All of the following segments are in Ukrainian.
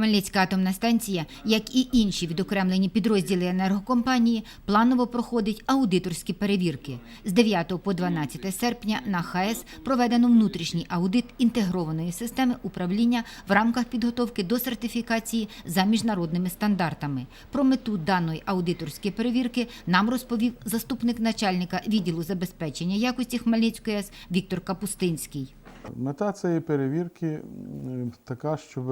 Хмельницька атомна станція, як і інші відокремлені підрозділи енергокомпанії, планово проходить аудиторські перевірки. З 9 по 12 серпня на ХАЕС проведено внутрішній аудит інтегрованої системи управління в рамках підготовки до сертифікації за міжнародними стандартами. Про мету даної аудиторської перевірки нам розповів заступник начальника відділу забезпечення якості Хмельницької АЕС Віктор Капустинський. Мета цієї перевірки така, щоб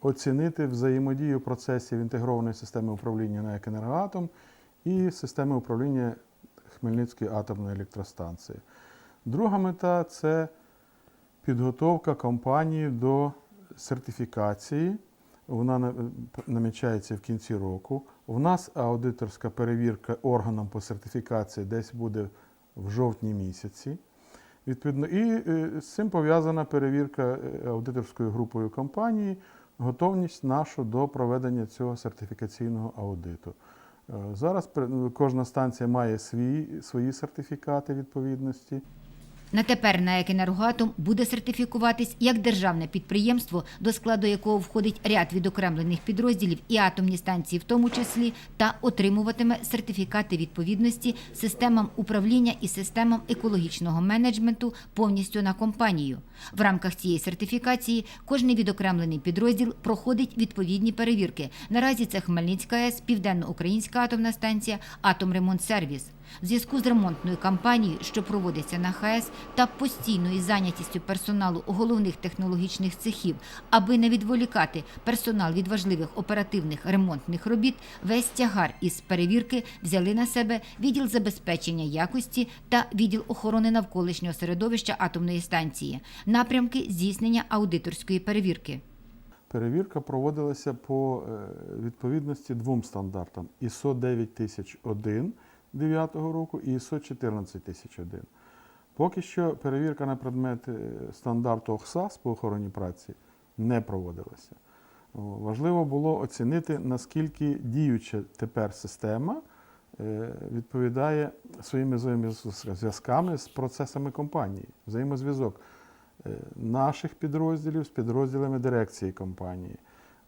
оцінити взаємодію процесів інтегрованої системи управління на «Екенергоатом» і системи управління Хмельницької атомної електростанції. Друга мета це підготовка компанії до сертифікації. Вона намічається в кінці року. У нас аудиторська перевірка органом по сертифікації десь буде в жовтні місяці. Відповідно, і е, з цим пов'язана перевірка е, аудиторською групою компанії, готовність нашу до проведення цього сертифікаційного аудиту. Е, Зараз кожна станція має свої, свої сертифікати відповідності. На тепер НАЕК «Енергоатом» буде сертифікуватись як державне підприємство, до складу якого входить ряд відокремлених підрозділів і атомні станції, в тому числі, та отримуватиме сертифікати відповідності системам управління і системам екологічного менеджменту повністю на компанію. В рамках цієї сертифікації кожний відокремлений підрозділ проходить відповідні перевірки. Наразі це Хмельницька АЕС, Південно-Українська атомна станція, Атомремонтсервіс. В зв'язку з ремонтною кампанією, що проводиться на ХАЕС, та постійною зайнятістю персоналу головних технологічних цехів, аби не відволікати персонал від важливих оперативних ремонтних робіт, весь тягар із перевірки взяли на себе відділ забезпечення якості та відділ охорони навколишнього середовища атомної станції, напрямки здійснення аудиторської перевірки. Перевірка проводилася по е, відповідності двом стандартам: ISO 9001 9 року і ISO 14001. Поки що перевірка на предмет е, стандарту ОХСАС по охороні праці не проводилася. Важливо було оцінити, наскільки діюча тепер система е, відповідає своїми взаємозв'язками з процесами компанії, взаємозв'язок е, наших підрозділів з підрозділами дирекції компанії.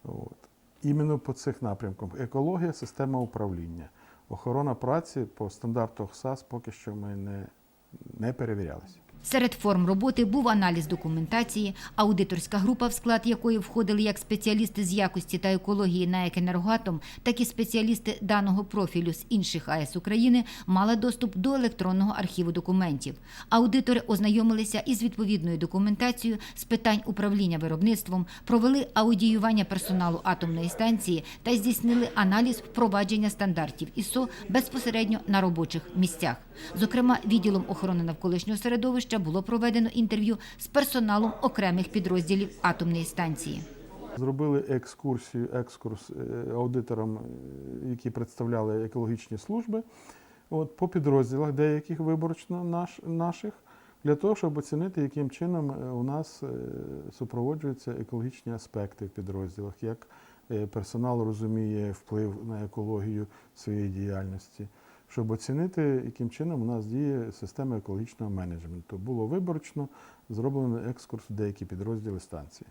От. Іменно по цих напрямках екологія, система управління. Охорона праці по стандарту ОХСАС поки що ми не, не перевірялися. Серед форм роботи був аналіз документації, аудиторська група, в склад якої входили як спеціалісти з якості та екології на «Екенергоатом», так і спеціалісти даного профілю з інших АЕС України, мала доступ до електронного архіву документів. Аудитори ознайомилися із відповідною документацією з питань управління виробництвом, провели аудіювання персоналу атомної станції та здійснили аналіз впровадження стандартів ІСО безпосередньо на робочих місцях. Зокрема, відділом охорони навколишнього середовища було проведено інтерв'ю з персоналом окремих підрозділів атомної станції. Зробили екскурсію, екскурс е, аудиторам, е, які представляли екологічні служби, от, по підрозділах деяких виборочно наш, наших, для того, щоб оцінити, яким чином е, у нас супроводжуються екологічні аспекти в підрозділах, як персонал розуміє вплив на екологію своєї діяльності, щоб оцінити, яким чином у нас діє система екологічного менеджменту. Було виборочно зроблено екскурс в деякі підрозділи станції.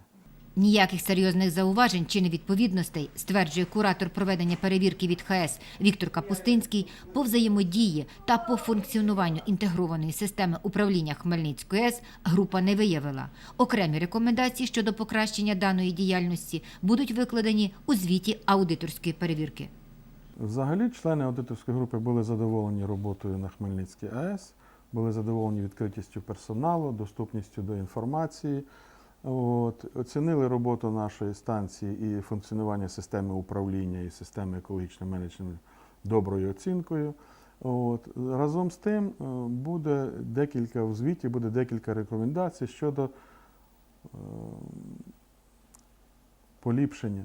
Ніяких серйозних зауважень чи невідповідностей, стверджує куратор проведення перевірки від ХАЕС Віктор Капустинський, по взаємодії та по функціонуванню інтегрованої системи управління Хмельницької АЕС група не виявила. Окремі рекомендації щодо покращення даної діяльності будуть викладені у звіті аудиторської перевірки. Взагалі, члени аудиторської групи були задоволені роботою на Хмельницькій АЕС, були задоволені відкритістю персоналу, доступністю до інформації. От, оцінили роботу нашої станції і функціонування системи управління і системи екологічного менеджменту доброю оцінкою. От, разом з тим е, буде декілька в звіті, буде декілька рекомендацій щодо е, поліпшення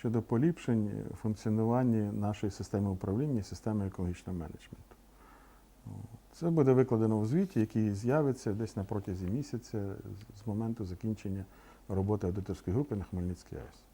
щодо поліпшень функціонування нашої системи управління системи екологічного менеджменту. Це буде викладено у звіті, який з'явиться десь на протязі місяця з моменту закінчення роботи аудиторської групи на Хмельницькій АЕС.